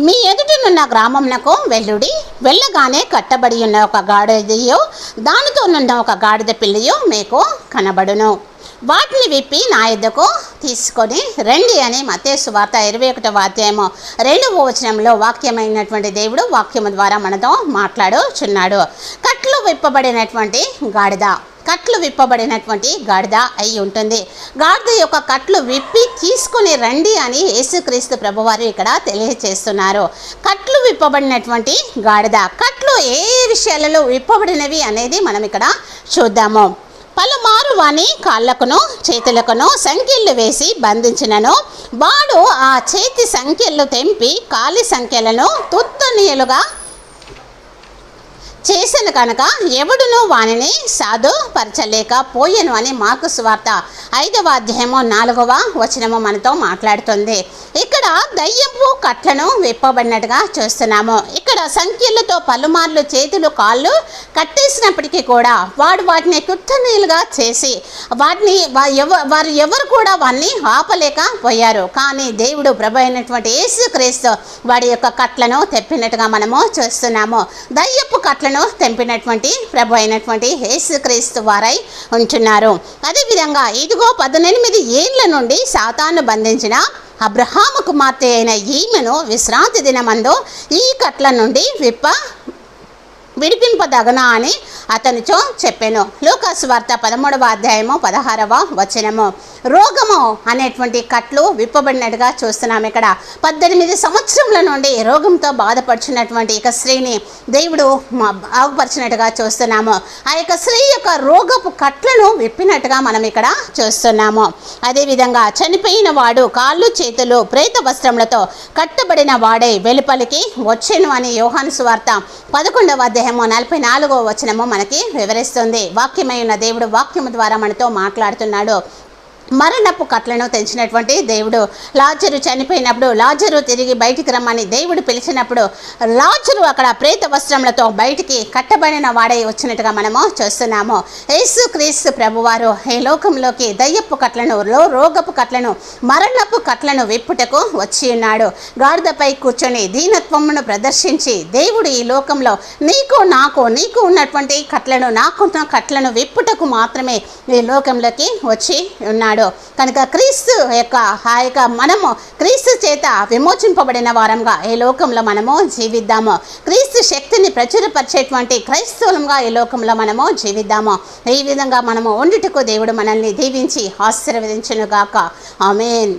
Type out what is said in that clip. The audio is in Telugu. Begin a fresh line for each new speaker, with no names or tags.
మీ ఎదుటనున్న గ్రామంనకు వెల్లుడి వెళ్ళగానే కట్టబడి ఉన్న ఒక గాడిదయో దానితో నున్న ఒక గాడిద పిల్లియో మీకు కనబడును. వాటిని విప్పి నా ఎద్దకు తీసుకొని రండి అని మతేసు వార్త ఇరవై ఒకటో అధ్యాయము రెండవ వచనంలో వాక్యమైనటువంటి దేవుడు వాక్యము ద్వారా మనతో మాట్లాడుచున్నాడు. కట్లు విప్పబడినటువంటి గాడిద. కట్లు విప్పబడినటువంటి గాడిద అయి ఉంటుంది. గాడిద యొక్క కట్లు విప్పి తీసుకుని రండి అని యేసుక్రీస్తు ప్రభువారు ఇక్కడ తెలియజేస్తున్నారు కట్లు విప్పబడినటువంటి గాడిద కట్లు ఏ విషయాలలో విప్పబడినవి అనేది మనం ఇక్కడ చూద్దాము. పలుమారు వాని కాళ్ళకును చేతులకును సంఖ్యలు వేసి బంధించినను. వాడు ఆ చేతి సంఖ్యలు తెంపి కాలి సంఖ్యలను తుత్తనీయులుగా చేసిన కనుక ఎవడును వానిని సాధుపరచలేక పోయెను అని మార్కు స్వార్త ఐదవ అధ్యాయము నాలుగవ వచనము మనతో మాట్లాడుతుంది. ఇక్కడ దయ్యపు కట్లను విప్పబడినట్టుగా చూస్తున్నాము. ఇక్కడ సంఖ్యలతో పలుమార్లు చేతులు కాళ్ళు కట్టేసినప్పటికీ కూడా వాడు వాటిని కుట్టనీలుగా చేసి వాటిని వారు ఎవరు కూడా వారిని ఆపలేకపోయారు కానీ దేవుడు ప్రభు అయినటువంటి యేసుక్రీస్తు వాడి యొక్క కట్లను తెప్పినట్టుగా మనము చూస్తున్నాము. దయ్యపు కట్లను తెంపినటువంటి ప్రభు అయినటువంటి యేసుక్రీస్తు వారై ఉంటున్నారు. అదేవిధంగా ఇదిగో పద్దెనిమిది ఏళ్ళ నుండి సాతాను బంధించిన అబ్రహాము కుమార్తె అయిన ఈమెను విశ్రాంతి దినమందు ఈ కట్ల నుండి విప్ప విడిపింపదగనా అని అతనితో చెప్పాను. లూకాసు వార్త పదమూడవ అధ్యాయము పదహారవ వచనము. రోగము అనేటువంటి కట్లు విప్పబడినట్టుగా చూస్తున్నాం ఇక్కడ. పద్దెనిమిది సంవత్సరముల నుండి రోగంతో బాధపడుచున్నటువంటి ఇక స్త్రీని దేవుడు బాగుపరిచినట్టుగా చూస్తున్నాము. ఆ యొక్క స్త్రీ యొక్క రోగపు కట్లను విప్పినట్టుగా మనం ఇక్కడ చూస్తున్నాము. అదేవిధంగా చనిపోయిన వాడు కాళ్ళు చేతులు ప్రేత వస్త్రములతో కట్టబడిన వాడే వెలుపలికి వచ్చాను అని యోహాను స్వార్త పదకొండవ అధ్యాయము నలభై నాలుగో వచనము మనకి వివరిస్తుంది. వాక్యమై ఉన్న దేవుడు వాక్యము ద్వారా మనతో మాట్లాడుతున్నాడు. మరణపు కట్లను తెంచినటువంటి దేవుడు. లాజరు చనిపోయినప్పుడు లాజరు తిరిగి బయటికి రమ్మని దేవుడు పిలిచినప్పుడు లాజరు అక్కడ ప్రేత వస్త్రములతో బయటికి కట్టబడిన వాడై వచ్చినట్టుగా మనము చూస్తున్నాము. యేసు క్రీస్తు ప్రభువారు ఈ లోకంలోకి దయ్యపు కట్లను లో రోగపు కట్లను మరణపు కట్లను విప్పుటకు వచ్చి ఉన్నాడు. గాడిదపై కూర్చొని దీనత్వమును ప్రదర్శించి దేవుడు ఈ లోకంలో నీకు నాకు నీకు ఉన్నటువంటి కట్లను నాకున్న కట్లను విప్పుటకు మాత్రమే ఈ లోకంలోకి వచ్చి ఉన్నాడు. ఉన్నాడు కనుక క్రీస్తు యొక్క ఆ యొక్క మనము క్రీస్తు చేత విమోచింపబడిన వారంగా ఈ లోకంలో మనము జీవిద్దాము. క్రీస్తు శక్తిని ప్రచురపరిచేటువంటి క్రైస్తవులంగా ఈ లోకంలో మనము జీవిద్దాము. ఈ విధంగా మనము ఉండుటకు దేవుడు మనల్ని దీవించి ఆశీర్వదించునుగాక. ఆమెన్.